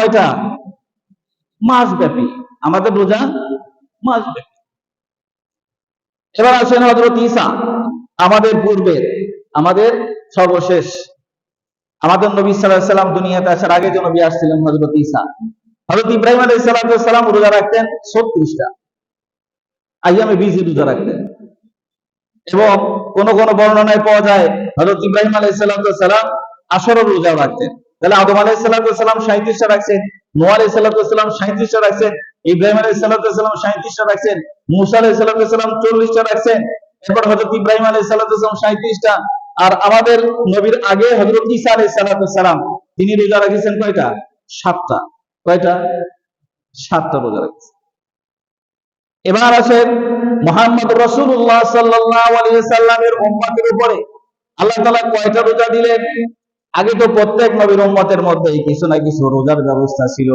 কয়টা? মাস ব্যাপী আমাদের রোজা মাস ব্যাপী এবার আসেন হজরত ঈসা, আমাদের পূর্বের, আমাদের সর্বশেষ। আমাদের নবী সাল্লাহ সাল্লাম দুনিয়াতে আসার আগে যে নবী আসছিলেন হজরত ঈসা। হজরত ইব্রাহিম আলাই সাল্লাম রোজা রাখতেন ছত্রিশটা। আইয়ামে বিজি রোজা রাখতেন। এবং কোন কোন বর্ণনায় পাওয়া যায় হজরত ইব্রাহিম আলাই সাল্লাম আসরও রোজা রাখতেন। তাহলে আদম আলাই সাল্লাম সাঁত্রিশটা রাখছেন নোয়া আলাই সাল্লাম সাঁত্রিশটা রাখছেন, ইব্রাহিম আলাই সাল্লাম সাঁত্রিশটা রাখছেন, মুসা আলাই সাল্লাম চল্লিশটা রাখছেন। এরপর হজরত ইব্রাহিম আলাই সাল্লাম সাঁত্রিশটা আর আমাদের নবীর আগে হজরত ঈসা আলাই সাল্লাম তিনি রোজা রাখেছেন কয়টা? সাতটা। কয়টা? সাতটা রোজা রাখছেন এবার আসেন মোহাম্মদ রসুল্লাহ সাল্লামের উম্মতের উপরে। আল্লাহ তালা কয়টা রোজা দিলেন? আগে তো প্রত্যেক নবীর উম্মতের মধ্যে কিছু না কিছু রোজার ব্যবস্থা ছিল।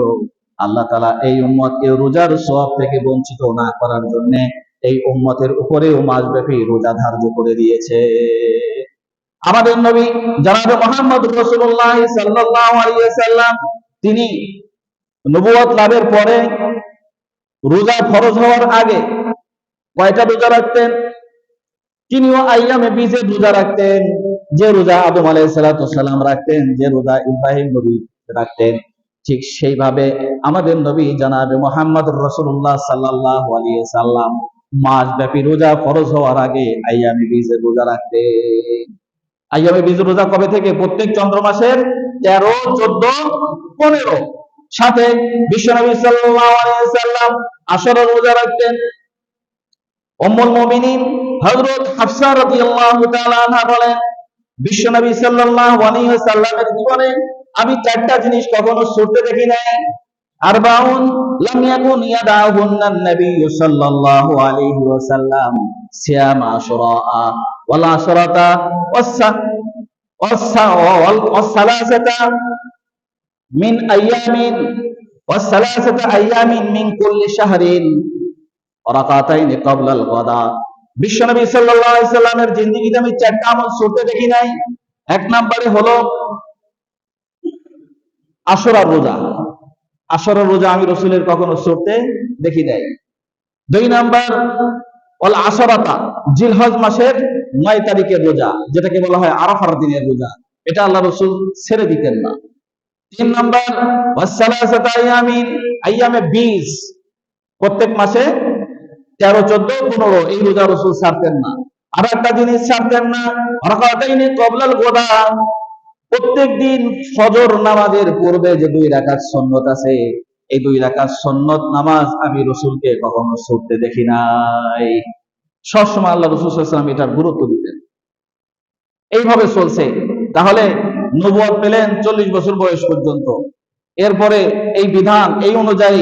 আল্লাহ তালা এই উম্মতকে রোজার সব থেকে বঞ্চিত না করার জন্য এই উম্মতের উপরেও মাসব্যাপী রোজা ধার্য করে দিয়েছে। আমাদের নবী জানাবে মোহাম্মদ রসুল্লাহ সাল্লাম তিনি নবুয়ত লাভের পরে রোজা ফরজ হওয়ার আগে কয়টা রোজা রাখতেন? তিনিও আইয়ামে বীজে রোজা রাখতেন। যে রোজা আদম আলাই সালাম রাখতেন, যে রোজা ইব্রাহিম নবী রাখতেন, ঠিক সেইভাবে আমাদের নবী জানাবে মোহাম্মদ রসুল্লাহ সাল্লাহ আলিয়া সাল্লাম। মাস ব্যাপী রোজা ফরজ হওয়ার আগে আইয়ামে বীজে রোজা রাখতেন। আইয়ামে বীজ রোজা কবে থেকে? প্রত্যেক চন্দ্র মাসের তেরো, চোদ্দ, পনেরো। সাথে বিশ্বনবী সাল্লাম আসর রোজা রাখতেন। অম্মুল মুমিনিন হযরত হাফসা রাদিয়াল্লাহু তাআলা বলেন, বিশ্বনবী সাল্লাল্লাহু আলাইহি ওয়াসাল্লামের জীবনে আমি চারটা জিনিস কখনো ছুটতে দেখি নাই। আরবাউন লাম ইয়াকুন ইয়াদাহুন্না নবী সাল্লাল্লাহু আলাইহি ওয়াসাল্লাম সিয়াম আশুরা ওয়াল আশরাতা ওয়াসা ওয়াসা ওয়াসালাসাতা মিন আইয়ামিন ওয়াসালাসাতা আইয়ামিন মিন কুল্লি শাহরিন রাকাতাইন ক্বাবলাল গাদা। বিশ্বনবী সাল্লামের জিন্দেগিতে আমি চারটা আমল দেখি নাই। এক নম্বরে হলো রোজা। রোজা আমি রসুলের কখনো দেখি নাই। দুই নাম্বার আশরাতা জিলহজ মাসের নয় তারিখের রোজা, যেটাকে বলা হয় আরাফার দিনের রোজা। এটা আল্লাহ রসুল ছেড়ে দিতেন না। তিন নাম্বার আইয়ামে বিশ। প্রত্যেক মাসে তেরো, চোদ্দ, পনেরো, এই রোজা রসুল ছাড়তেন না। আর একটা জিনিস ছাড়তেন না, রাকাতাইনে কবলাল গোদা প্রত্যেক দিন ফজর নামাজের পূর্বে যে দুই রাকাত সন্ন্যত আছে, এই দুই রাকাত সন্ন্যত নামাজ আমি রসুলকে কখনো ছুটতে দেখি নাই। সবসময় আল্লাহ রসুল সাল্লাম এটার গুরুত্ব দিতেন। এইভাবে চলছে। তাহলে নবুয়ত পেলেন চল্লিশ বছর বয়স পর্যন্ত। এরপরে এই বিধান, এই অনুযায়ী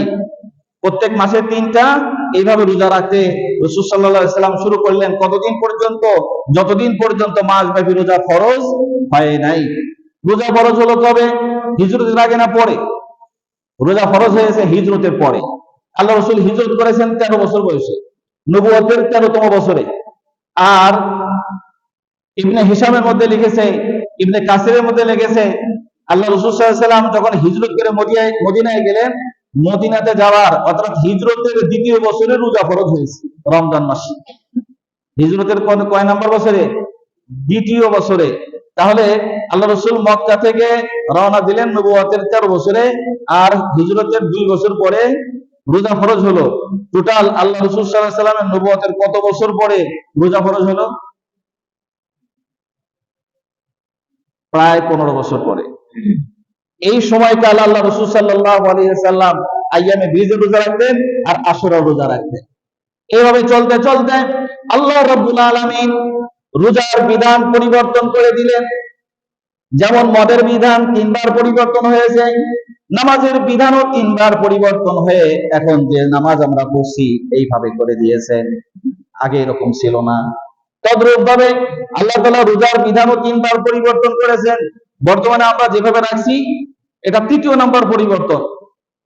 প্রত্যেক মাসে তিনটা এইভাবে রোজা রাখতে রসুল সাল্লাহ সাল্লাম শুরু করলেন। কতদিন পর্যন্ত? যতদিন পর্যন্ত মাস ব্যাপী রোজা ফরজ হয় নাই। রোজা ফরজ হলো কবে? হিজরতের আগে না পরে? রোজা ফরজ হয়েছে হিজরতের পরে। আল্লাহ রসুল হিজরত করেছেন তেরো বছর বয়সে। নবুয়তের তেরোতম বছরে। আর ইবনে হিসামের মধ্যে লিখেছে, ইবনে কাসিরের মধ্যে লিখেছে, আল্লাহ রসুল সাল্লাম যখন হিজরত করে মদিনায় গেলেন মদিনাতে যাওয়ার অর্থাৎ হিজরতের দ্বিতীয় বছরে রোজা ফরজ হয়েছে, রমজান মাসে। হিজরতের কয় নাম্বার বছরে? দ্বিতীয় বছরে। তাহলে আল্লাহ রসুল মক্কা থেকে রওনা দিলেন নবুয়াতের তেরো বছরে, আর হিজরতের দুই বছর পরে রোজা ফরজ হলো। টোটাল আল্লাহ রসুল সাল্লাহ সাল্লামের নবুয়াতের কত বছর পরে রোজা ফরজ হলো? প্রায় পনেরো বছর পরে। এই সময়কাল আল্লাহ রসুল সাল্লাম আইয়ামে বীজের রোজা রাখতেন আর আসরা রোজা রাখতেন। এইভাবে চলতে চলতে আল্লাহ রব্বুল আলমিন রোজার বিধান পরিবর্তন করে দিলেন। যেমন মদের বিধান তিনবার পরিবর্তন হয়েছে, নামাজের বিধানও তিনবার পরিবর্তন হয়ে এখন যে নামাজ আমরা পড়ছি এইভাবে করে দিয়েছেন আগে এরকম ছিল না। তদ্রূপ ভাবে আল্লাহ তালা রোজার বিধানও তিনবার পরিবর্তন করেছেন। বর্তমানে আমরা যেভাবে রাখছি, এটা তৃতীয় নম্বর পরিবর্তন।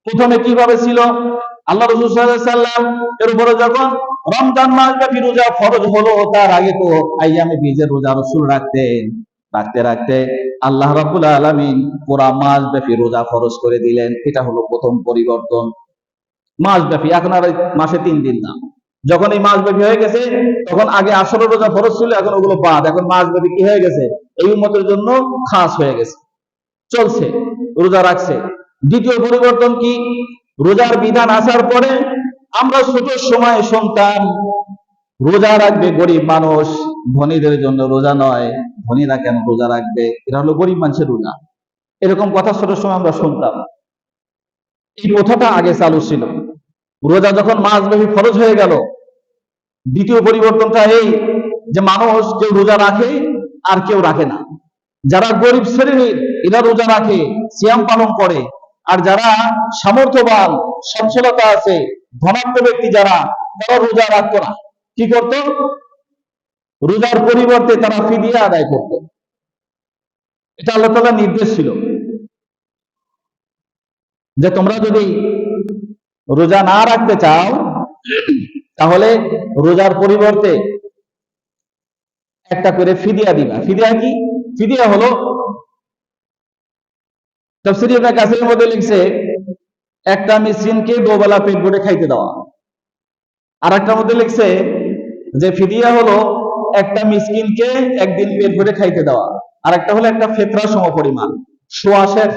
প্রথমে কীভাবে ছিল? আল্লাহ রসুল সাল্লাম এর উপরে যখন রমজান মাস ব্যাপী রোজা ফরজ হলো, তার আগে তো আইয়ামে বীজের রোজা রসুল রাখতেন। রাখতে রাখতে আল্লাহ রাবুল আলমিন পুরা মাস ব্যাপী রোজা ফরজ করে দিলেন। এটা হলো প্রথম পরিবর্তন। মাস ব্যাপী, এখন আর মাসে তিন দিন না। যখন এই মাস ব্যাপী হয়ে গেছে, তখন আগে আসলে রোজা ফরজ ছিল, এখন ওগুলো বাদ। এখন মাস ব্যাপী কি হয়ে গেছে? এই উম্মতের জন্য খাস হয়ে গেছে। চলছে, রোজা রাখছে। দ্বিতীয় পরিবর্তন কি? রোজার বিধান আসার পরে আমরা ছোট সময় সন্তান, রোজা রাখবে গরিব মানুষ, ধনীদের জন্য রোজা নয়। ধনীরা কেন রোজা রাখবে? এটা হলো গরিব মানুষের রোজা। এরকম কথা ছোট সময় আমরা শুনতাম। এই প্রথাটা আগে চালু ছিল। রোজা যখন মাস ব্যাপী ফরজ হয়ে গেল, দ্বিতীয় পরিবর্তনটা এই যে মানুষ কেউ রোজা রাখে আর কেউ রাখে না। যারা গরিব শ্রেণির, এরা রোজা রাখে, সিয়াম পালন করে। আর যারা সামর্থ্যবান, সচ্ছলতা আছে ধনাত্ম ব্যক্তি যারা, তারা রোজা রাখতো না। কি করত? রোজার পরিবর্তে তারা ফিদিয়া আদায় করত। এটা আল্লাহ তাআলার নির্দেশ ছিল। যে তোমরা যদি রোজা না রাখতে চাও, তাহলে রোজার পরিবর্তে একটা করে ফিদিয়া দিবা। ফিদিয়া কি? ফিদিয়া হলো মধ্যে লিখছে, একটা পেট ভরে খাইতে দেওয়া। আর একটা মধ্যে লিখছে যে ফিদিয়া হলো একটা মিসকিনকে একদিন পেট ভরে খাইতে দেওয়া। আর একটা হলো একটা ফেতরা সম পরিমাণ সোয়াশের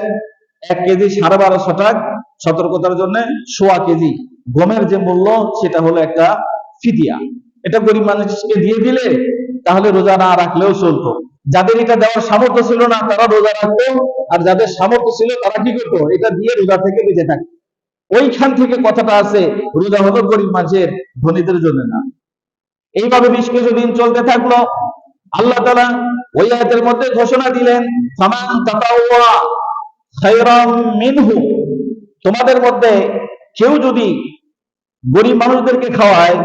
এক কেজি সাড়ে বারোশো টাকা সতর্কতার জন্য সোয়া কেজি। গমের যে মূল্য, সেটা হলো একটা ফিদিয়া এটা গরিব মানুষকে দিয়ে দিলে তাহলে রোজা না রাখলেও চলতো। যাদের এটা দেওয়ার সামর্থ্য ছিল না, তারা রোজা রাখতো। আর যাদের সামর্থ্য ছিল, তারা কি করতো? এটা দিয়ে রোজা থেকে বেঁচে থাকতো। ওইখান থেকে কথাটা আছে, রোজা হলো গরিব মানুষের ধনীদের জন্য না। এইভাবে বেশ কিছুদিন চলতে থাকল। আল্লাহ তালা ওই আয়াতের মধ্যে ঘোষণা দিলেন, ফামান তাতাওয়া মিনহু। তোমাদের মধ্যে কেউ যদি গরিব মানুষদেরকে খাওয়ায়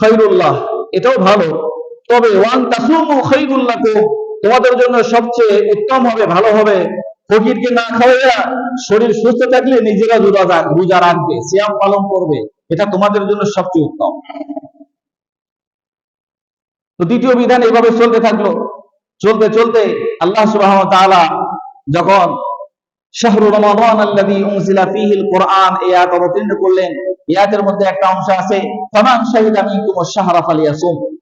খৈরুল্লাহ এটাও ভালো। তবে ওয়ান তাসুমু খৈরুল্লাহ তোমাদের জন্য সবচেয়ে উত্তম হবে, ভালো হবে ফকিরকে না খাওয়াইয়া শরীর সুস্থ থাকলে নিজেরা রোজা রাখ- রোজা রাখবে, সিয়াম পালন করবে, এটা তোমাদের জন্য সবচেয়ে উত্তম। তো দ্বিতীয় বিধান এইভাবে চলতে থাকল। চলতে চলতে আল্লাহ তাআলা যখন শাহরু রমাদান আল্লাযী উনজিলা আয়াত অবতীর্ণ করলেন। আয়াতের মধ্যে একটা অংশ আছে, ফামান শাহিদা মিনকুম আশ-শাহরা ফালিয়াসুম।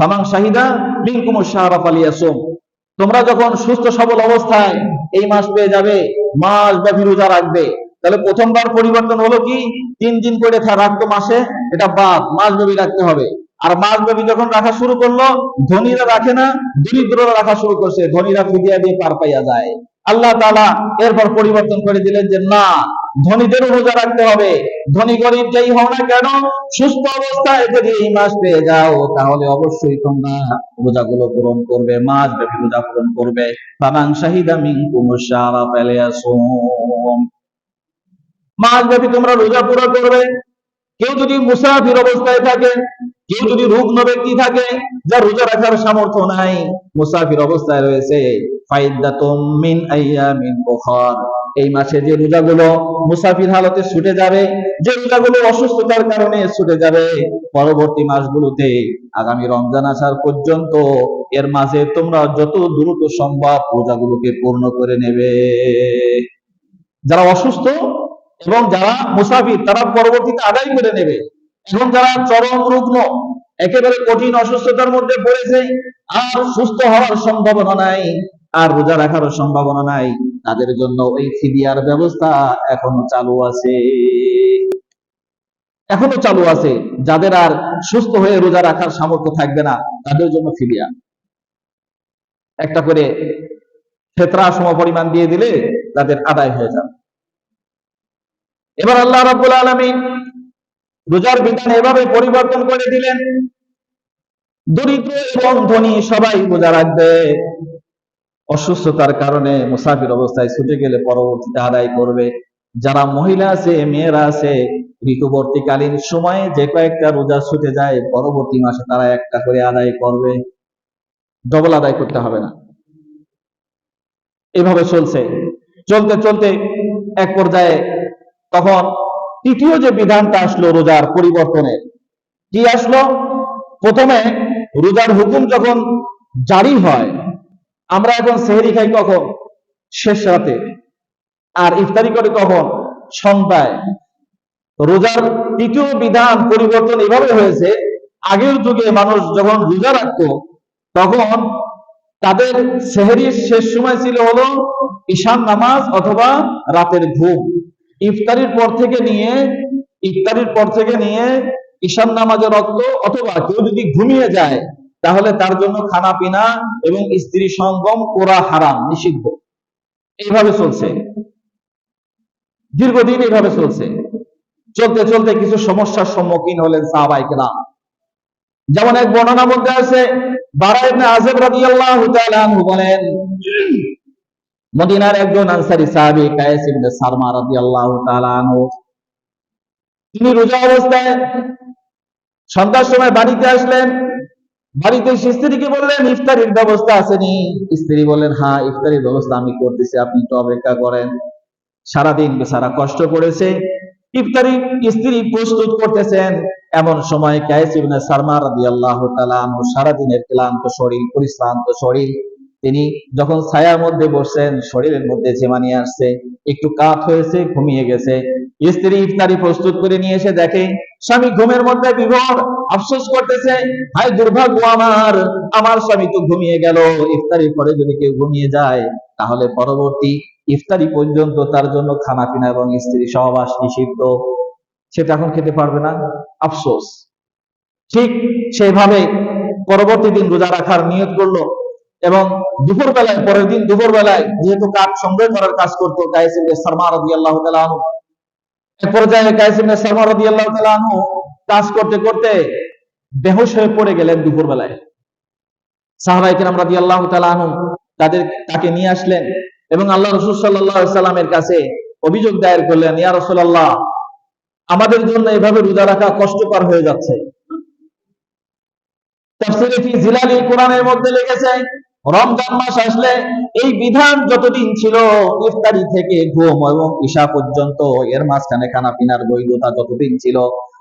ফামান শাহিদা মিনকুম আশ-শাহরা ফালিয়াসুম। তোমরা যখন সুস্থ, সবল অবস্থায় এই মাস পেয়ে যাবে, মাস ব্যাপী রোজা রাখবে। তাহলে প্রথমবার পরিবর্তন হলো কি? তিন দিন করে রাখতো মাসে, এটা বাদ, মাস ব্যাপী রাখতে হবে। আর মাস ব্যাপী যখন রাখা শুরু করল, ধনীরা রাখে না, দরিদ্ররা রাখা শুরু করছে, ধনীরা ফিদিয়া দিয়ে পার পাইয়া যায়। আল্লাহ তাআলা এরপর পরিবর্তন করে দিলেন যে, না, ধনীদেরও রোজা রাখতে হবে। ধনী গরিব যেই হও না কেন, সুস্থ অবস্থায় যদি এই মাস পেয়ে যাও, তাহলে অবশ্যই তোমরা রোজাগুলো পূরণ করবে, মাস ব্যাপী রোজা পূরণ করবে। ফামান শাহিদা মিনকুম শারা ফালিয়াসুম মাস ব্যাপী তোমরা রোজা পুরো করবে। কেউ যদি মুসাফির অবস্থায় থাকে, কেউ যদি রুগ্ন ব্যক্তি থাকে, যার রোজা রাখার সামর্থ্য নাই, মুসাফির অবস্থায় রয়েছে। এই মাসে যে রোজাগুলো মুসাফির হালতে ছুটে যাবে, যে রোজাগুলো অসুস্থতার কারণে ছুটে যাবে, পরবর্তী মাসগুলোতে আগামী রমজান আসার পর্যন্ত এর মাঝে তোমরা যত দ্রুত সম্ভব রোজাগুলোকে পূর্ণ করে নেবে। যারা অসুস্থ এবং যারা মুসাফির, তারা পরবর্তীতে আদায় করে নেবে। এবং যারা চরম রুগ্ন একেবারে কঠিন অসুস্থতার মধ্যে পড়েছে, আর সুস্থ হওয়ার সম্ভাবনা নাই, আর রোজা রাখার সম্ভাবনা নাই। তাদের জন্য ওই ফিদিয়ার ব্যবস্থা এখনও চালু আছে। এখনও চালু আছে। যাদের আর সুস্থ হয়ে রোজা রাখার সামর্থ্য থাকবে না, তাদের জন্য ফিদিয়া একটা করে ফেতরা সম পরিমাণ দিয়ে দিলে তাদের আদায় হয়ে যাবে। এবার আল্লাহ রাব্বুল আলামিন রোজার বিধান এভাবে পরিবর্তন করে দিলেন। দরিদ্র এবং ধনী সবাই রোজা রাখবে। অসুস্থতার কারণে মুসাফির অবস্থায় ছুটে গেলে পরবর্তীতে আদায় করবে। যারা মহিলা আছে, মেয়েরা আছে, ঋতুবর্তীকালীন সময়ে যে কয়েকটা রোজা ছুটে যায়, পরবর্তী মাসে তারা একটা করে আদায় করবে। ডবল আদায় করতে হবে না। এভাবে চলছে। চলতে চলতে এক পর্যায়ে তখন তৃতীয় যে বিধানটা আসলো রোজার পরিবর্তনের কি আসলো? প্রথমে রোজার হুকুম যখন জারি হয়, আমরা এখন সেহরি খাই কখন? শেষ রাতে। আর ইফতারি করে কখন? সন্ধ্যায়। রোজার তৃতীয় বিধান পরিবর্তন এভাবে হয়েছে, আগের যুগে মানুষ যখন রোজা রাখতো, তখন তাদের সেহরির শেষ সময় ছিল হলো ঈশান নামাজ অথবা রাতের ঘুম। ইফতারির পর থেকে নিয়ে, ইফতারির পর থেকে নিয়ে ঈশান নামাজের রক্ত, অথবা কেউ যদি ঘুমিয়ে যায়, তাহলে তার জন্য খানা পিনা এবং স্ত্রী সঙ্গম করা হারাম, নিষিদ্ধ। এইভাবে চলছে। দীর্ঘদিন এইভাবে চলছে। চলতে চলতে কিছু সমস্যার সম্মুখীন হলেন সাহাবাই কেরাম। যেমন এক বর্ণনা মধ্যে আছে, বারা ইবনে আযিব রাদিয়াল্লাহু তাআলা বলেন মদিনার একজন আনসারী সাহাবী কায়েস ইবনে সারমা রাদিয়াল্লাহু তাআলা আনহু। তিনি রোজা অবস্থায় সন্ধ্যার সময় বাড়িতে আসলেন। বাড়িতে স্ত্রীকে বললেন, ইফতারির ব্যবস্থা আসেনি। স্ত্রী বললেন হ্যাঁ ইফতারির ব্যবস্থা আমি করতেছি, আপনি একটু অপেক্ষা করেন। সারাদিন বেচারা কষ্ট করেছে। ইফতারি স্ত্রী প্রস্তুত করতেছেন। এমন সময় কায়েস ইবনে সারমা রাদিয়াল্লাহু তাআলা আনহু সারাদিনের ক্লান্ত শরীর, পরিশ্রান্ত শরীর তিনি যখন ছায়ার মধ্যে বসছেন, শরীরের মধ্যে ঝেমানি আসছে, একটু কাত হয়েছে, ঘুমিয়ে গেছে। স্ত্রী ইফতারি প্রস্তুত করে নিয়ে এসে দেখে, স্বামী ঘুমের মধ্যে বিভোর আফসোস করতেছে হায় দুর্ভাগ্য আমার আমার স্বামী তো ঘুমিয়ে গেল, ইফতারির পরে যদি কেউ ঘুমিয়ে যায়, তাহলে পরবর্তী ইফতারি পর্যন্ত তার জন্য খানা পিনা এবং স্ত্রী সহবাস নিষিদ্ধ। সেটা এখন খেতে পারবে না, আফসোস। ঠিক সেইভাবে পরবর্তী দিন রোজা রাখার নিয়ত করল। এবং দুপুর বেলায় পরের দিন দুপুর বেলায় যেহেতু কাঠ সংগ্রহ করার কাজ করতো, কায়েস ইবনে সালমা রাদিয়াল্লাহু তাআলা এক পর্যায়ে কায়েস ইবনে সালমা রাদিয়াল্লাহু তাআলা কাজ করতে করতে বেহুশ হয়ে পড়ে গেলেন দুপুর বেলায় সাহাবায়ে কেরাম রাদিয়াল্লাহু তাআলা আনহু তাদের, তাকে নিয়ে আসলেন এবং আল্লাহ রসুল আলাইহি সাল্লামের কাছে অভিযোগ দায়ের করলেন, ইয়া রাসূলুল্লাহ, আমাদের জন্য এভাবে রোজা রাখা কষ্টকর হয়ে যাচ্ছে। তাফসীরে জিলালি কোরআনের মধ্যে লিখেছে রমজান মাস আসলে এই বিধান যতদিন ছিল, ইফতারি থেকে ঘুম এবং ঈশা পর্যন্ত, এর মাঝখানে খানা পিনার বৈধতা যতদিন ছিল,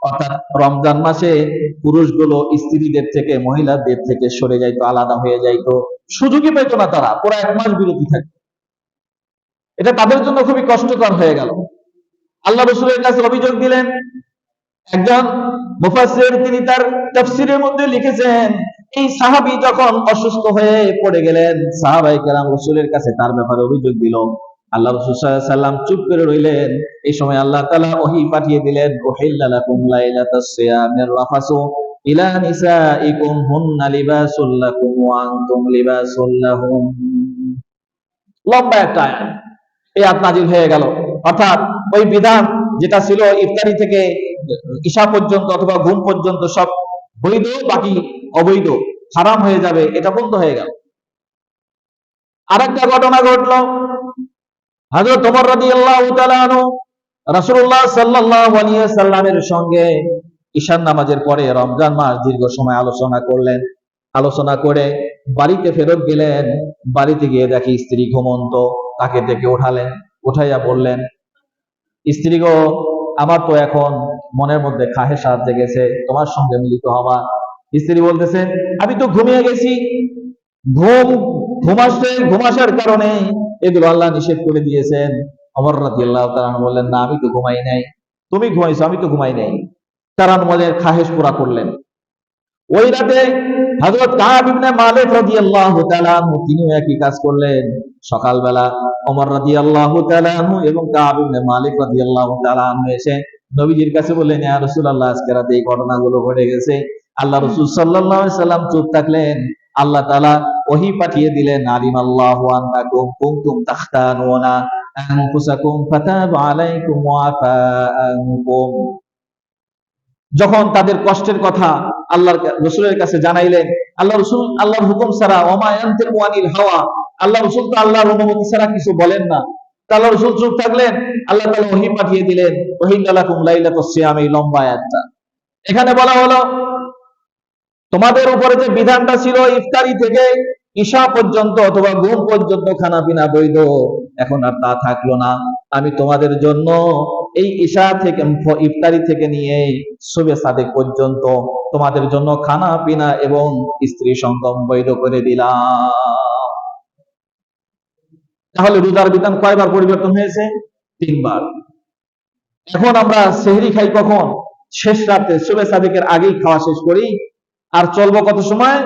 অর্থাৎ রমজান মাসে পুরুষগুলো স্ত্রীদের থেকে, মহিলাদের থেকে সরে যাইতো, আলাদা হয়ে যাইতো। সুযোগই পেত না তারা, পুরো এক মাস বিরতি থাকতো এটা তাদের জন্য খুবই কষ্টকর হয়ে গেল। আল্লাহ রসুলের কাছে অভিযোগ দিলেন, একজন মুফাসসির তিনি তার তাফসীরের মধ্যে লিখেছেন এই সাহাবী যখন অসুস্থ হয়ে পড়ে গেলেন সাহাবাই কেরাম রসুলের কাছে তার ব্যাপারে অভিযোগ দিল। আল্লাহ রসুল সাল্লাম চুপ করে রইলেন। এই সময় আল্লাহ তাআলা ওহী পাঠিয়ে দিলেন রাফাসু ইলা হুন্না লম্বা একটা এই হয়ে গেল। অর্থাৎ ওই বিধান যেটা ছিল ইফতারি থেকে ঈশা পর্যন্ত অথবা ঘুম পর্যন্ত সব বৈধ, বাকি অবৈধ, হারাম হয়ে যাবে, এটা বন্ধ হয়ে গেল। আরেকটা ঘটনা ঘটলো। হযরত ওমর রাদিয়াল্লাহু তাআলা আনহু রাসূলুল্লাহ সাল্লাল্লাহু সাল্লামের সঙ্গে ঈশান নামাজের পরে রমজান মাস দীর্ঘ সময় আলোচনা করলেন। আলোচনা করে বাড়িতে ফেরত গেলেন। বাড়িতে গিয়ে দেখি স্ত্রী ঘুমন্ত, তাকে ডেকে উঠালেন উঠাইয়া বললেন, স্ত্রী গো, আমার তো এখন মনের মধ্যে খাহেসাত জেগেছে, তোমার সঙ্গে মিলিত হওয়া স্ত্রী বলতেছে, আমি তো ঘুমিয়ে গেছি। ঘুম ঘুমাসে ঘুমাসার কারণে এগুলো আল্লাহ নিষেধ করে দিয়েছেন। অমর রাতি আল্লাহ বললেন, না, আমি তো ঘুমাই নাই। তুমি ঘুমাইছো, আমি তো ঘুমাই নাই। তারা মনের খাহেস পুরা করলেন। ওই রাতে তাআলা তিনিও একই কাজ করলেন। সকালবেলা ওমর রাদিয়াল্লাহু এবং কাব মালিক রাদিয়াল্লাহু তাআলা এসে নবীজির কাছে বললেন, ইয়া রাসূলুল্লাহ, আজকে রাতে এই ঘটনাগুলো ঘটে গেছে। আল্লাহ রাসূল আলাইহি সাল্লাম চুপ থাকলেন। আল্লাহ তাআলা ওহী পাঠিয়ে দিলেন, আলিম আল্লাহু কুনতুম তাখতানুনা আনফুসাকুম যখন তাদের কষ্টের কথা আল্লাহর রসুলের কাছে জানাইলেন, আল্লাহ রসুল, আল্লাহর হুকুম ছাড়া ওমায়ান্তের ওয়ানিল হাওয়া। আল্লাহ রসুল তো আল্লাহর অনুমতি ছাড়া কিছু বলেন না। আল্লাহ রসুল চুপ থাকলেন, আল্লাহ তাআলা ওহী পাঠিয়ে দিলেন ওহিল্লাকুম লাইলাতুস সিয়াম এই লম্বা আয়াতটা। এখানে বলা হলো তোমাদের উপরে যে বিধানটা ছিল ইফতারি থেকে ঈশা পর্যন্ত অথবা ঘুম পর্যন্ত খানা পিনা বৈধ। এখন আর তা থাকল না। আমি তোমাদের জন্য এই ঈশা থেকে, ইফতারি থেকে নিয়ে শুভে সাদেক পর্যন্ত তোমাদের জন্য খানা পিনা এবং স্ত্রী সঙ্গম বৈধ করে দিলাম। তাহলে রোজার বিধান কয়বার পরিবর্তন হয়েছে? তিনবার। এখন আমরা সেহরি খাই কখন? শেষ রাতে। শুভে সাদেকের আগেই খাওয়া শেষ করি। আর চলবো কত সময়?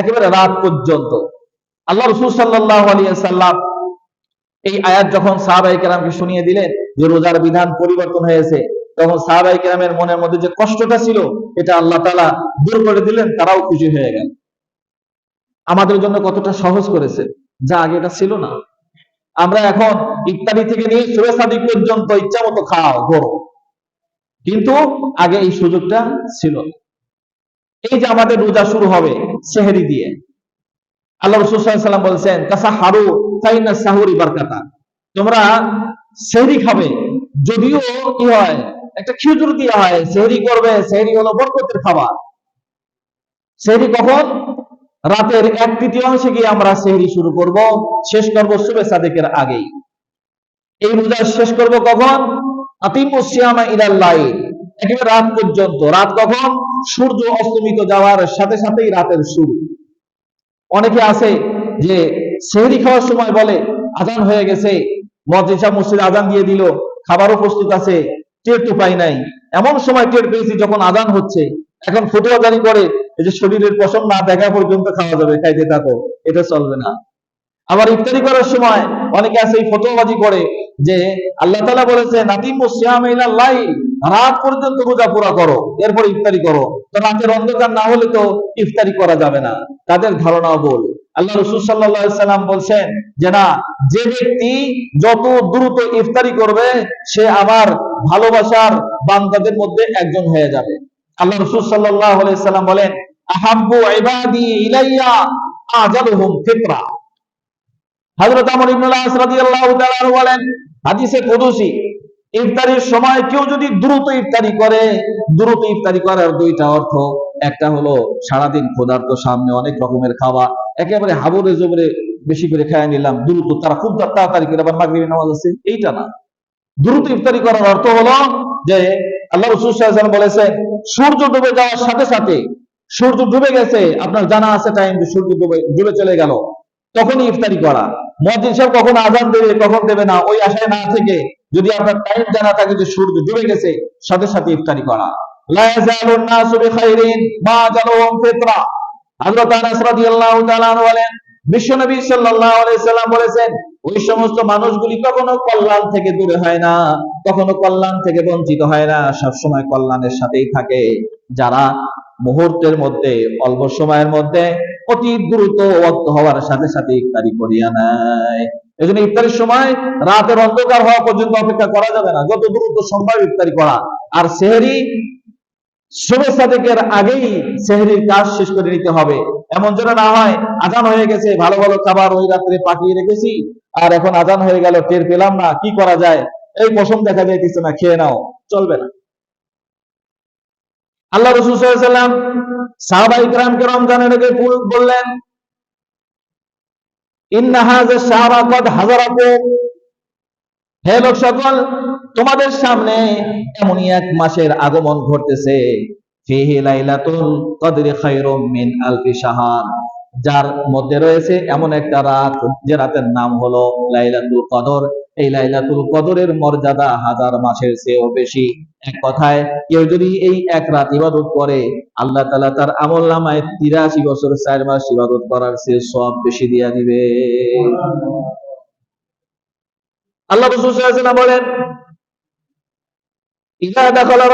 একেবারে রাত পর্যন্ত। আল্লাহ রসুল সাল্লাহ এই আয়াত যখন সাহাবাই কেরামকে শুনিয়ে দিলেন যে রোজার বিধান পরিবর্তন হয়েছে, তখন সাহাবাই কেরামের মনের মধ্যে যে কষ্টটা ছিল, এটা আল্লাহ তালা দূর করে দিলেন, তারাও খুশি হয়ে গেল। আমাদের জন্য কতটা সহজ করেছে, যা আগে এটা ছিল না। আমরা এখন ইত্যাদি থেকে নিয়ে সুরে সাদিক পর্যন্ত ইচ্ছা মতো খাও ধরো কিন্তু আগে এই সুযোগটা ছিল। এই যে আমাদের রোজা শুরু হবে সেহেরি দিয়ে। আল্লাহ রসুল বলছেন কাসা হারু সাইনা সাহুরি বারকাতা। তোমরা সেহরি খাবে, যদিও কি হয়, একটা খেজুর দিয়ে হয়, সেহরি করবে, সেহরি হলো বরকতের খাবার। সেহরি কখন? রাতের এক তৃতীয়াংশে গিয়ে আমরা সেহরি শুরু করব, শেষ করব শুভে সাদেকের আগেই। এই রোজা শেষ করব কখন? রাত পর্যন্ত। রাত কখন? সূর্য অস্তমিত যাওয়ার সাথে সাথেই রাতের শুরু। অনেকে আছে যে সেহরি খাওয়ার সময় বলে, আজান হয়ে গেছে। মজিসা মসজিদ আজান দিয়ে দিল। খাবারও প্রস্তুত আছে। টের তো পাই নাই। এমন সময় টের পেয়েছি যখন আজান হচ্ছে। এখন ফটোয়া জারি করে, এই যে শরীরের পশম না দেখা পর্যন্ত খাওয়া যাবে। খাইতে থাকো। এটা চলবে না। আবার ইফতারি করার সময় অনেকে আছে এই ফটোবাজি করে যে আল্লাহ তালা বলেছে, নাতিম লাই রাত পর্যন্ত রোজা পুরা করো, এরপর ইফতারি করো। তো রাতের অন্ধকার না হলে তো ইফতারি করা যাবে না। তাদের ধারণাও বল আল্লাহ রসুল সাল্লাম বলছেন যে, না, যে ব্যক্তি যত দ্রুত ইফতারি করবে, সে আমার ভালোবাসার বান্দাদের মধ্যে একজন হয়ে যাবে। আল্লাহ রসুল সাল্লাহ সাল্লাম বলেন, আহাব্বু ইবাদি ইলাইয়া আজালুহুম ফিতরা। হযরত আমর ইবনে আস রাদিয়াল্লাহু তাআলা বলেন, হাদিসে কুদসি, ইফতারির সময় কেউ যদি দ্রুত ইফতারি করে, দ্রুত ইফতারি করার দুইটা অর্থ। একটা হলো সারাদিন ক্ষুধার্ত সামনে অনেক রকমের খাবার একেবারে হাবুরে জবরে বেশি করে খায় নিলাম দ্রুত তারা খুব তাড়াতাড়ি করে আবার মাগরিবি নামাজ আছে, এইটা না। দ্রুত ইফতারি করার অর্থ হলো যে আল্লাহ রসুল বলেছেন, সূর্য ডুবে যাওয়ার সাথে সাথে, সূর্য ডুবে গেছে, আপনার জানা আছে টাইম যে সূর্য ডুবে ডুবে চলে গেল। তখনই ইফতারি করা। মসজিদ সাহেব কখন আজান দেবে, কখন দেবে না, ওই আশায় না থেকে যদি আপনার টাইম জানা থাকে যে সূর্য ডুবে গেছে, সাথে সাথে ইফতারি করা। ওই সমস্ত মানুষগুলি কখনো কল্যাণ থেকে দূরে হয় না, কখনো কল্যাণ থেকে বঞ্চিত হয় না সব সময় কল্যাণের সাথেই থাকে। যারা মুহূর্তের মধ্যে, অল্প সময়ের মধ্যে অতি দ্রুত ওয়াক্ত হওয়ার সাথে সাথে ইফতারি করিয়া নেয়। এই জন্য ইফতারির সময় রাতের অন্ধকার হওয়া পর্যন্ত অপেক্ষা করা যাবে না। যত দ্রুত সম্ভব ইফতারি করা। আর সেহরি আগেই সেহরির কাজ শেষ করে নিতে হবে। এমন যেন না হয়, আজান হয়ে গেছে, ভালো ভালো খাবার ওই রাত্রে পাঠিয়ে রেখেছি, আর এখন আজান হয়ে গেল, টের পেলাম না, কি করা যায়? এই পশম দেখা যাইতেছে না, খেয়ে নাও, চলবে না। আল্লাহ রসুল সাল্লাম সাহাবা ইকরামকে রমজানের আগে বললেন হে লোক সকল, তোমাদের সামনে এমনই এক মাসের আগমন ঘটতেছে। যার মধ্যে রয়েছে এমন একটা রাত যে রাতের নাম হলো লাইলাতুল কদর। এই লাইলাতুল কদরের মর্যাদা হাজার মাসের চেয়েও বেশি। এক কথায়, কেউ যদি এই এক রাত ইবাদত করে, আল্লাহ তালা তার আমল নামায় তিরাশি বছর চার মাস ইবাদত করার চেয়ে সব বেশি দিয়া দিবে। আল্লাহ রসুল বলেন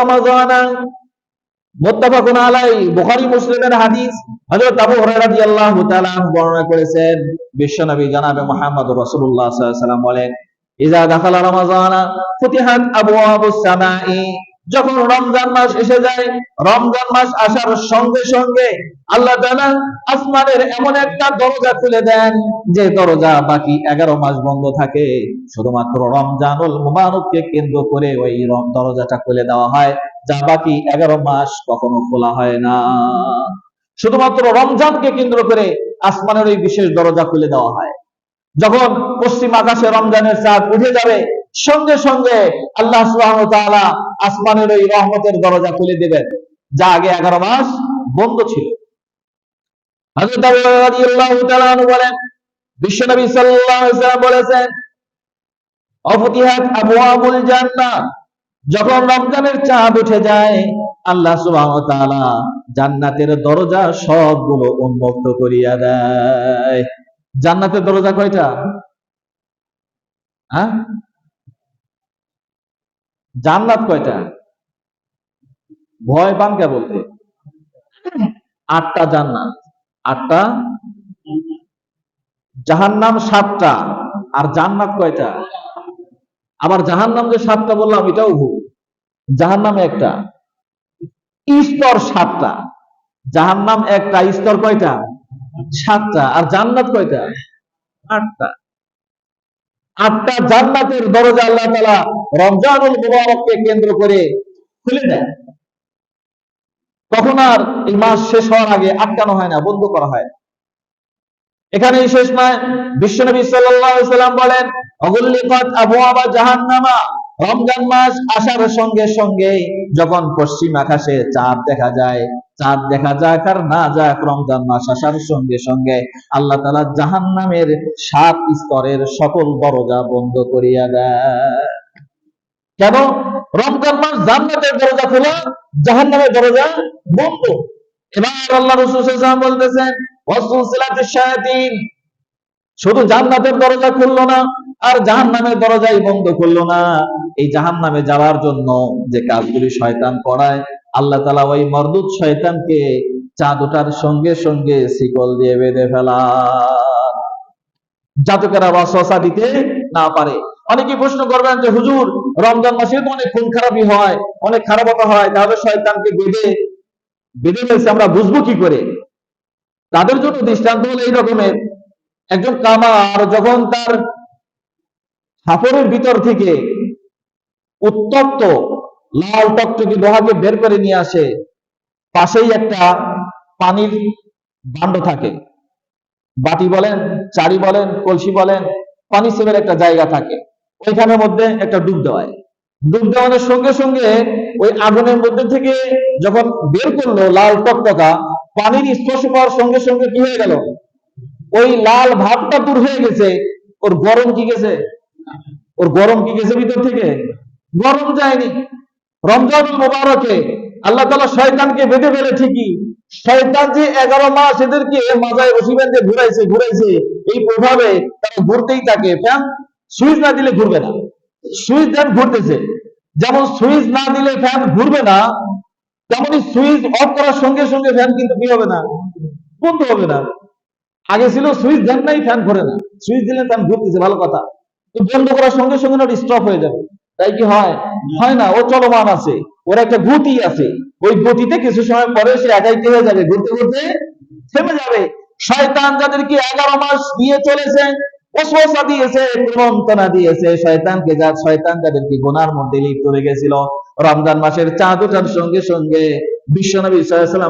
রমাজানা আলাই বুখারী মুসলিমের হাদিস, হযরত আবু হুরায়রা রাদিয়াল্লাহু তাআলা বর্ণনা করেছেন। বিশ্বনবী জনাবে মুহাম্মদ রাসূলুল্লাহ সাল্লাল্লাহু আলাইহি ওয়াসাল্লাম বলেন ইজা দাখালা রমাজানা, ফুতিহাত আবওয়াবুস সামাই। যখন রমজান মাস এসে যায়, রমজান মাস আসার সঙ্গে সঙ্গে আল্লাহ তাআলা আসমানের এমন একটা দরজা খুলে দেন যে দরজা বাকি এগারো মাস বন্ধ থাকে। শুধুমাত্র রমজানুল মুবারককে কেন্দ্র করে ওই দরজাটা খুলে দেওয়া হয়, যা বাকি এগারো মাস কখনো খোলা হয় না। শুধুমাত্র রমজানকে কেন্দ্র করে আসমানের ওই বিশেষ দরজা খুলে দেওয়া হয়। যখন পশ্চিম আকাশে রমজানের চাঁদ উঠে যাবে, সঙ্গে সঙ্গে আল্লাহ সুবাহ আসমানের ওই রহমতের দরজা খুলে দেবেন, যা আগে এগারো মাস বন্ধ ছিল। যখন রমজানের চাঁদ উঠে যায়, আল্লাহ ওয়া জান্নাতের দরজা সবগুলো উন্মুক্ত করিয়া দেয়। জান্নাতের দরজা কয়টা? হ্যাঁ? জান্নাত কয়টা? ভয় পান কে বলতে? আটটা জান্নাত। আটটা? জাহান্নাম সাতটা। আর জান্নাত কয়টা? আবার জাহান্নাম যে সাতটা বললাম, এটাও ভুল। জাহান্নাম একটা। স্তর সাতটা। জাহান্নাম একটা স্তর কয়টা? সাতটা। আর জান্নাত কয়টা? আটটা। আটটা জান্নাতের দরজা আল্লাহ তাআলা রমজানুল মুবারককে কেন্দ্র করে খুলে দেয়। তখন আর এই মাস শেষ হওয়ার আগে আটকানো হয় না বন্ধ করা হয় না। এখানেই শেষ নয়। বিশ্বনবী সাল্লাম বলেন অগুল্লিকাত আবওয়াবা জাহান্নামা। রমজান মাস আসার সঙ্গে সঙ্গে যখন পশ্চিম আকাশে চাঁদ দেখা যায়, চাঁদ দেখা যাক আর না যাক রমজান মাস আসার সঙ্গে সঙ্গে আল্লাহ তাআলা জাহান্নামের সাত স্তরের সকল দরজা বন্ধ করিয়া দেয় কেন? রমজান মাস জান্নাতের দরজা খোলা, জাহান্নামের দরজা বন্ধ। এবার আল্লাহ রাসূল বলতেছেন শুধু জান্নাতের দরজা খুললো না, আর জাহান্নামের দরজাই বন্ধ করল না। এই জাহান্নামে যাওয়ার জন্য যে কাজগুলি শয়তান করায়, আল্লাহ তাআলা ওই মরদুদ শয়তানকে চাঁদ ওঠার সঙ্গে সঙ্গে শিকল দিয়ে বেঁধে ফেলা। জাতকেরা ওয়াসওয়াসা দিতে না পারে। অনেকে প্রশ্ন করবেন যে, হুজুর, রমজান মাসে তো অনেক খুন খারাপি হয়, অনেক খারাপতা হয়, তাহলে শয়তানকে বেঁধে বেঁধে ফেলছে, আমরা বুঝব কি করে? তাদের জন্য দৃষ্টান্ত হলো এই রকমের। একজন কামার যখন তার হাফরের ভিতর থেকে উত্তপ্ত লাল টকটকি লোহাকে বের করে নিয়ে আসে, পাশেই একটা পানির ভাণ্ড থাকে। বাটি বলেন, চারি বলেন, কলসি বলেন, পানি সেবের একটা জায়গা থাকে। ওইখানের মধ্যে একটা ডুব দেওয়ায়। ডুব দেওয়ানোর সঙ্গে সঙ্গে ওই আগুনের মধ্যে থেকে যখন বের করল লাল টকটকা পানির স্পর্শ পাওয়ার সঙ্গে সঙ্গে কি হয়ে গেল? ওই লাল ভাবটা দূর হয়ে গেছে। ওর গরম কি গেছে? ওর গরম কি গেছে ভিতর থেকে? গরম যায়নি। রমজানুল মোবারকে আল্লাহ তালা শয়তানকে বেঁধে ফেলে ঠিকই। শয়তান যে এগারো মাস এদেরকে মাজায় রশি বেঁধে ঘুরাইছে ঘুরাইছে, এই প্রভাবে তারা ঘুরতেই থাকে। ফ্যান, সুইচ না দিলে ঘুরবে না। সুইচ দেন ঘুরতেছে। যেমন সুইচ না দিলে ফ্যান ঘুরবে না, তেমনি সুইচ অফ করার সঙ্গে সঙ্গে ফ্যান কিন্তু কি হবে না? বন্ধ হবে না। আগে ছিল সুইচ দেন নাই, ফ্যান ঘুরে না। সুইচ দিলে ফ্যান ঘুরতেছে ভালো কথা। তো বন্ধ করার সঙ্গে সঙ্গে না স্টপ হয়ে যাবে। তাই কি হয়? হয় না, ও চলমান আছে, ওর একটা গতি আছে। ওই গতিতে কিছু সময় পরে সে একাই হয়ে যাবে। ঘুরতে ঘুরতে থেমে যাবে। শয়তান যাদেরকে এগারো মাস দিয়ে চলেছে ওসওয়াসা দিয়েছে প্রবঞ্চনা দিয়েছে। শয়তানকে যা, শয়তান যাদেরকে গুনার মধ্যে লিপ্ত রেখেছিল, রমজান মাসের চাঁদ ওঠার সঙ্গে সঙ্গে বিশ্বনবী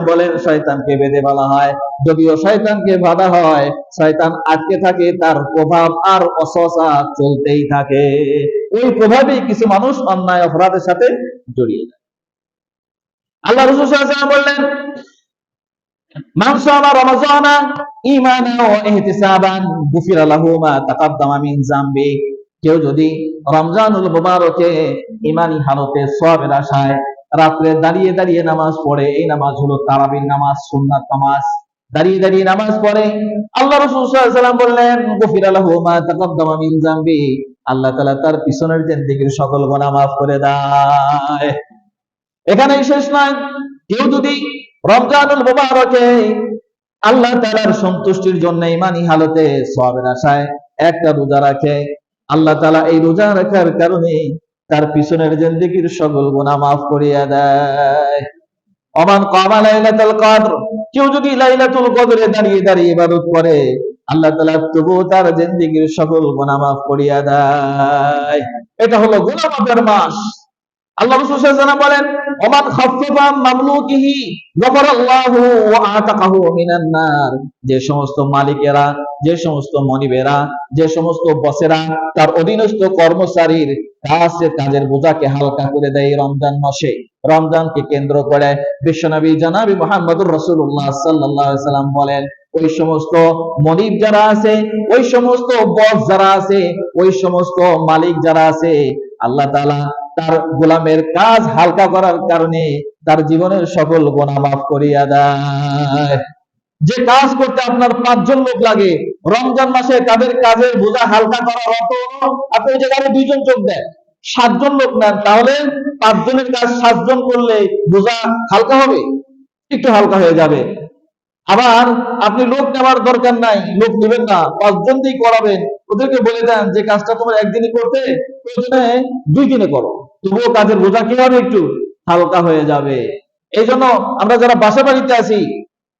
বলেন, শয়তানকে বেঁধে বলা হয়। যদিও শয়তানকে বাধা হয়, শয়তান আটকে থাকে, তার প্রভাব আর অসসা চলতেই থাকে। ওই প্রভাবেই কিছু মানুষ অন্যায় অপরাধের সাথে জড়িয়ে যায়। আল্লাহ রসুল সাল্লাম বললেন ঈমানান ওয়া ইহতিসাবান, গুফিরা লাহু মা তাকাদ্দামা যামবি। কেউ যদি রমজানুল মুবারকে ইমানি হালতে সওয়াবের আশায় রাত্রে দাঁড়িয়ে দাঁড়িয়ে নামাজ পড়ে। এই নামাজ হলো তারাবির নামাজ, সুন্নাত নামাজ। দাঁড়িয়ে দাঁড়িয়ে নামাজ পড়ে। আল্লাহ রাসূল বললেন, গুফিরা লাহু মা তাকাদ্দামা যামবি। আল্লাহ তাআলা তার পিছনের জিন্দেগীর সকল গুনাহ মাফ করে দেয়। এখানেই শেষ নয় কেউ যদি রমজানুল আল্লাহ সন্তুষ্টির জন্য ইমানি হালতে সওয়াবের আশায় একটা রোজা রাখে, আল্লাহ তাআলা এই রোজা রাখার কারণে তার পিছনের জিন্দেগীর সকল গুনাহ মাফ করিয়া দেয়। অমান কামা লাইলাতুল কদর, কেউ যদি লাইলাতুল কদরে দাঁড়িয়ে দাঁড়িয়ে ইবাদত করে, আল্লাহ তাআলা তবুও তার জিন্দেগীর সকল গুনাহ মাফ করিয়া দেয়। এটা হলো গুনাহ মাফের মাস। আল্লাহ রাসূল সাল্লাল্লাহু বলেন, ওমান খাফফা মামলুকিহি গফারাল্লাহু ওয়া আতাকাহু মিনান নার। যে সমস্ত মালিকেরা, যে সমস্ত মনিবেরা, যে সমস্ত বসেরা, তার অধীনস্থ কর্মচারীর কাজের বোঝাকে হালকা করে দেয় রমজান মাসে। রমজানকে কেন্দ্র করে বিশ্বনবী জানাবি মুহাম্মদুর সাল্লাল্লাহু সাল্লাম বলেন, ওই সমস্ত মনিব যারা আছে, ওই সমস্ত বস যারা আছে, ওই সমস্ত মালিক যারা আছে, আল্লাহ তাআলা তার গোলামের কাজ হালকা করার কারণে তার জীবনের সকল গোনা মাফ করিয়া দেয়। যে কাজ করতে আপনার পাঁচজন লোক লাগে, রমজান মাসে তাদের কাজের বোঝা হালকা করার অর্থ হলো, আপনি ওই জায়গায় দুইজন চোখ দেন, সাতজন লোক নেন, তাহলে পাঁচজনের কাজ সাতজন করলে বোঝা হালকা হবে, একটু হালকা হয়ে যাবে। আবার আপনি লোক নেওয়ার দরকার নাই, লোক নেবেন না, পাঁচজন দিয়েই করাবেন, ওদেরকে বলে দেন যে কাজটা তোমার একদিনে করতে, প্রয়োজনে দুই দিনে করো, তবুও কাজের বোঝা কি হবে একটু হালকা হয়ে যাবে। এই জন্য আমরা যারা বাসা বাড়িতে আছি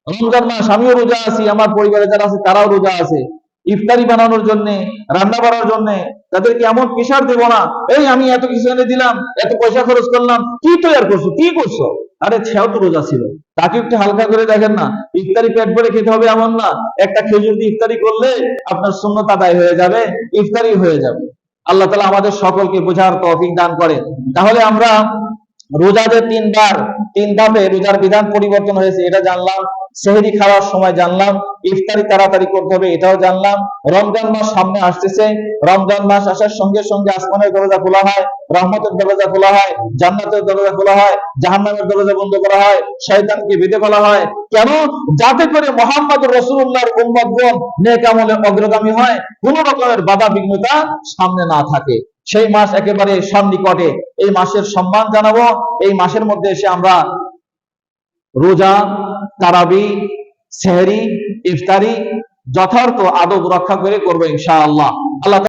রমজান মাস, আমিও রোজা আছি, আমার পরিবারে যারা আছে তারাও রোজা আছে। ইফতারি বানানোর জন্য, রান্না করার জন্য, তাদেরকে এমন প্রেশার দেব না, এই আমি এত কিছু এনে দিলাম, এত পয়সা খরচ করলাম, কি তৈরি করছ, কি করছ? আরে, সেও তো রোজা ছিল। তাকে একটু হালকা করে দেখেন না, ইফতারি পেট ভরে খেতে হবে এমন না, একটা খেজুর দিয়ে ইফতারি করলে আপনার সুন্নত আদায় হয়ে যাবে, ইফতারি হয়ে যাবে। আল্লাহ তালা আমাদের সকলকে বোঝার তৌফিক দান করে তাহলে আমরা রোজাদের তিনবার, তিন ধাপে রোজার বিধান পরিবর্তন হয়েছে, এটা জানলাম। সেহরি খাওয়ার সময় জানলাম, ইফতারি তাড়াতাড়ি করতে হবে, এটাও জানলাম। রমজান মাস সামনে আসতেছে, রমজান মাস আসার সঙ্গে সঙ্গে আসমানের দরজা খোলা হয়, রহমতের দরজা খোলা হয়, জান্নাতের দরজা খোলা হয়, জাহান্নামের দরজা বন্ধ করা হয়, শয়তানকে বেঁধে ফেলা হয়। কেন? যাতে করে মোহাম্মদ রসুল্লাহর উম্মতগণ নেক আমলে অগ্রগামী হয়, কোন রকমের বাধা বিঘ্নতা সামনে না থাকে। সেই মাস একেবারে সন্নিকটে। এই মাসের সম্মান জানাব। এই মাসের মধ্যে এসে আমরা রোজা, তারাবি, সেহরি, ইফতারি যথার্থ আদব রক্ষা করে করব ইনশাআল্লাহ। আল্লাহ